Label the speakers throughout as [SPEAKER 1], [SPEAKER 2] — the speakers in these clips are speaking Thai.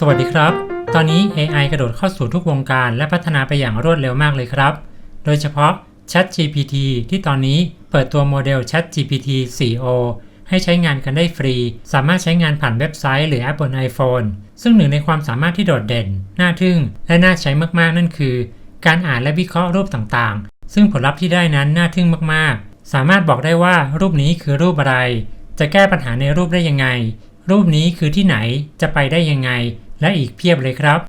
[SPEAKER 1] สวัสดีครับ ตอนนี้ AI กระโดดเข้าสู่ทุกวงการและพัฒนาไปอย่างรวดเร็วมากเลยครับ โดยเฉพาะ ChatGPT ที่ตอนนี้เปิดตัวโมเดล ChatGPT 4o ให้ใช้งานกันได้ฟรี สามารถใช้งานผ่านเว็บไซต์หรือแอปบน iPhone ซึ่งหนึ่งในความสามารถที่โดดเด่น น่าทึ่ง และน่าใช้มากๆ นั่นคือ การอ่านและวิเคราะห์รูปต่างๆ ซึ่งผลลัพธ์ที่ได้นั้นน่าทึ่งมากๆ สามารถบอกได้ว่ารูปนี้คือรูปอะไร จะแก้ปัญหาในรูปได้ยังไง รูปนี้คือที่ไหน จะไปได้ยังไง และอีกเพียบเลยครับ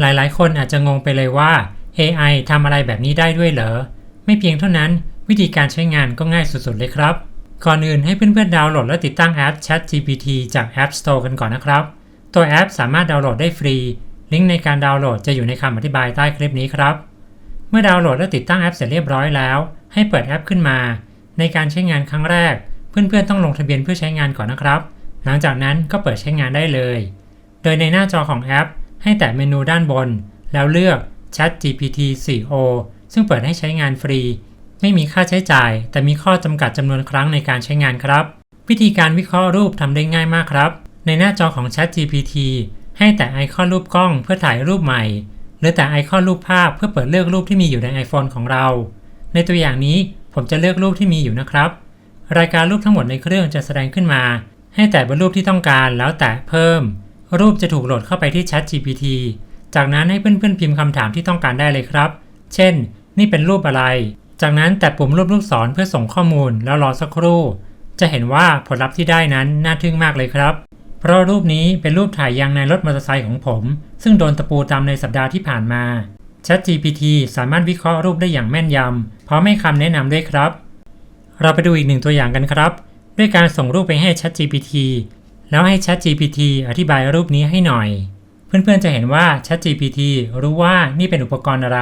[SPEAKER 1] หลายๆ คนอาจจะงงไปเลยว่า AI ทำอะไรแบบนี้ได้ด้วยเหรอ ไม่เพียงเท่านั้นวิธีการใช้งานก็ง่ายสุดๆ เลยครับ ก่อนอื่นให้เพื่อนๆ ดาวน์โหลดและติดตั้งแอป ChatGPT จาก App Store กันก่อนนะครับ ตัวแอปสามารถดาวน์โหลดได้ฟรี ลิงก์ในการดาวน์โหลดจะอยู่ในคำอธิบายใต้คลิปนี้ครับ เมื่อดาวน์โหลดและติดตั้งแอปเสร็จเรียบร้อยแล้ว ให้เปิดแอปขึ้นมา ในการใช้งานครั้งแรก เพื่อนๆ ต้องลงทะเบียนเพื่อใช้งานก่อนนะครับ หลังจากนั้นก็เปิดใช้งานได้เลย โดยในหน้าจอของแอป ให้แตะเมนูด้านบน แล้วเลือก ChatGPT 4o ซึ่งเปิดให้ใช้งานฟรี ไม่มีค่าใช้จ่าย แต่มีข้อจำกัดจำนวนครั้งในการใช้งานครับ วิธีการวิเคราะห์รูปทำได้ง่ายมากครับ ในหน้าจอของ ChatGPT ให้แตะไอคอนรูปกล้องเพื่อถ่ายรูปใหม่ หรือแตะไอคอนรูปภาพเพื่อเปิดเลือกรูปที่มีอยู่ใน iPhone ของเรา ในตัวอย่างนี้ผมจะเลือกรูปที่มีอยู่นะครับ รายการรูปทั้งหมดในเครื่องจะแสดงขึ้นมา ให้แตะบนรูปที่ต้องการแล้วแตะเพิ่ม รูปจะถูกโหลดเข้าไปที่ ChatGPT จากนั้นให้เพื่อนๆพิมพ์คำถามที่ต้องการได้เลยครับ เช่น นี่เป็นรูปอะไร จากนั้นแตะปุ่มรูปลูกศรเพื่อส่งข้อมูลแล้วรอสักครู่ จะเห็นว่าผลลัพธ์ที่ได้นั้นน่าทึ่งมากเลยครับ เพราะรูปนี้เป็นรูปถ่ายยางในรถมอเตอร์ไซค์ของผม ซึ่งโดนตะปูตามในสัปดาห์ที่ผ่านมา ChatGPT สามารถวิเคราะห์รูปได้อย่างแม่นยำพร้อมให้คำแนะนำด้วยครับ เราไปดูอีกหนึ่งตัวอย่างกันครับ ด้วยการส่งรูปไปให้ ChatGPT แล้วให้ ChatGPT อธิบายรูปนี้ให้หน่อย เพื่อนๆจะเห็นว่า ChatGPT รู้ว่านี่เป็นอุปกรณ์อะไร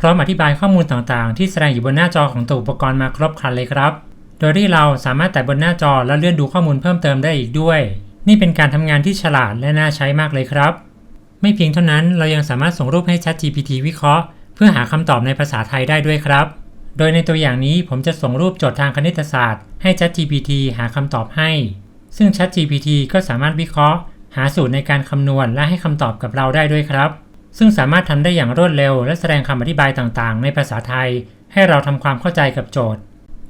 [SPEAKER 1] พร้อมอธิบายข้อมูลต่างๆ ที่แสดงอยู่บนหน้าจอของตัวอุปกรณ์มาครบครันเลยครับ โดยที่เราสามารถแตะบนหน้าจอแล้วเลื่อนดูข้อมูลเพิ่มเติมได้อีกด้วย นี่เป็นการทำงานที่ฉลาดและน่าใช้มากเลยครับ ไม่เพียงเท่านั้นเรายังสามารถส่งรูปให้ ChatGPT วิเคราะห์ เพื่อหาคำตอบในภาษาไทยได้ด้วยครับโดยในตัวอย่างนี้ผมจะส่งรูปโจทย์ทางคณิตศาสตร์ให้ ChatGPT หาคำตอบให้ ซึ่ง ChatGPT ก็สามารถวิเคราะห์ หาสูตรในการคำนวณและให้คำตอบกับเราได้ด้วยครับ ซึ่งสามารถทำได้อย่างรวดเร็ว และแสดงคำอธิบายต่างๆ ในภาษาไทย ให้เราทำความเข้าใจกับโจทย์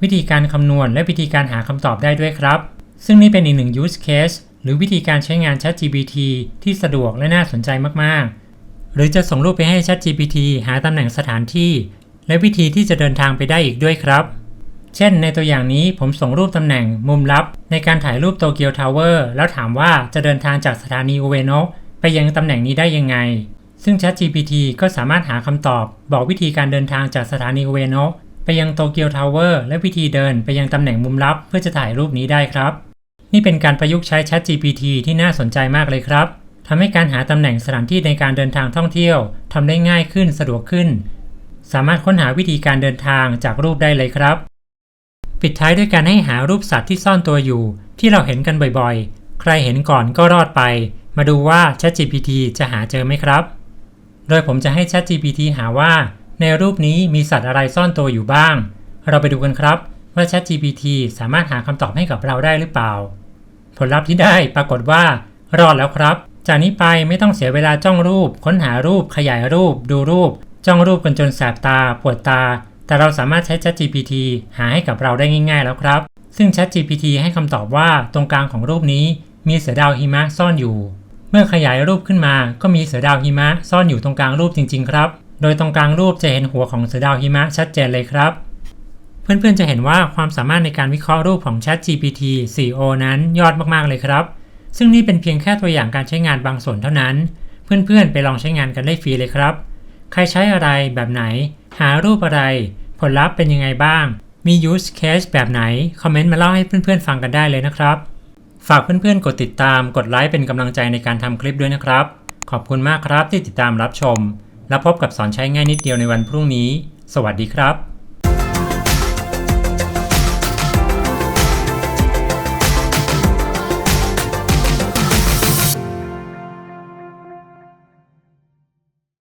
[SPEAKER 1] วิธีการคำนวณและวิธีการหาคำตอบได้ด้วยครับ ซึ่งนี่เป็นอีกหนึ่ง use case หรือวิธีการใช้งาน ChatGPT ที่สะดวกและน่าสนใจมากๆ หรือจะส่งรูปไปให้ ChatGPT หาตำแหน่งสถานที่ และวิธีที่จะเดินทางไปได้อีกด้วยครับ เช่นในตัวอย่างนี้ผมส่งรูปตำแหน่งมุมลับ ในการถ่ายรูปโตเกียวทาวเวอร์แล้วถามว่าจะเดินทางจากสถานีอุเอโนะไปยังตำแหน่งนี้ได้ยังไง ซึ่ง ChatGPT ก็สามารถหาคำตอบ บอกวิธีการเดินทางจากสถานีอุเอโนะไปยังโตเกียวทาวเวอร์และวิธีเดินไปยังตำแหน่งมุมลับ เพื่อจะถ่ายรูปนี้ได้ครับ นี่เป็นการประยุกต์ใช้ ChatGPT ที่น่าสนใจมากเลยครับทำให้การหาตำแหน่งสถานที่ในการเดินทางท่องเที่ยวทำได้ง่ายขึ้นสะดวกขึ้น สามารถค้นหาวิธีการเดินทางจากรูปได้เลยครับ ปิดท้ายด้วยการให้หารูปสัตว์ที่ซ่อนตัวอยู่ ที่เราเห็นกันบ่อยๆ ใครเห็นก่อนก็รอดไป มาดูว่า ChatGPT จะหาเจอไหมครับ โดยผมจะให้ ChatGPT หาว่า ในรูปนี้มีสัตว์อะไรซ่อนตัวอยู่บ้าง เราไปดูกันครับว่า ChatGPT สามารถหาคำตอบให้กับเราได้หรือเปล่า ผลลัพธ์ที่ได้ปรากฏว่ารอดแล้วครับ จากนี้ไปไม่ต้องเสียเวลาจ้องรูป ค้นหารูป ขยายรูป ดูรูป จ้องรูปกันจนแสบตา ปวดตา แต่เราสามารถใช้ ChatGPT หาให้กับเราได้ง่าย ๆ แล้วครับ ซึ่ง ChatGPT ให้คำตอบว่าตรงกลางของรูปนี้มีเสือดาวหิมะซ่อนอยู่ เมื่อขยายรูปขึ้นมาก็มีเสือดาวหิมะซ่อนอยู่ตรงกลางรูปจริง ๆ ครับ โดยตรงกลางรูปจะเห็นหัวของเสือดาวหิมะชัดเจนเลยครับ เพื่อนๆจะเห็นว่าความสามารถในการวิเคราะห์รูปของ ChatGPT 4o นั้นยอดมากๆเลยครับ ซึ่งนี่เป็นเพียงแค่ตัวอย่างการใช้งานบางส่วนเท่านั้น เพื่อนๆไปลองใช้งานกันได้ฟรีเลยครับ ใครใช้อะไรแบบไหน หารูปอะไร ผลลัพธ์เป็นยังไงบ้าง มี use case แบบไหน คอมเมนต์มาเล่าให้เพื่อนๆฟังกันได้เลยนะครับ ฝากเพื่อนๆ กดติดตาม กดไลค์เป็นกำลังใจในการทำคลิปด้วยนะครับ ขอบคุณมากครับที่ติดตามรับชม แล้วพบกับสอนใช้ง่ายนิดเดียวในวันพรุ่งนี้ สวัสดีครับ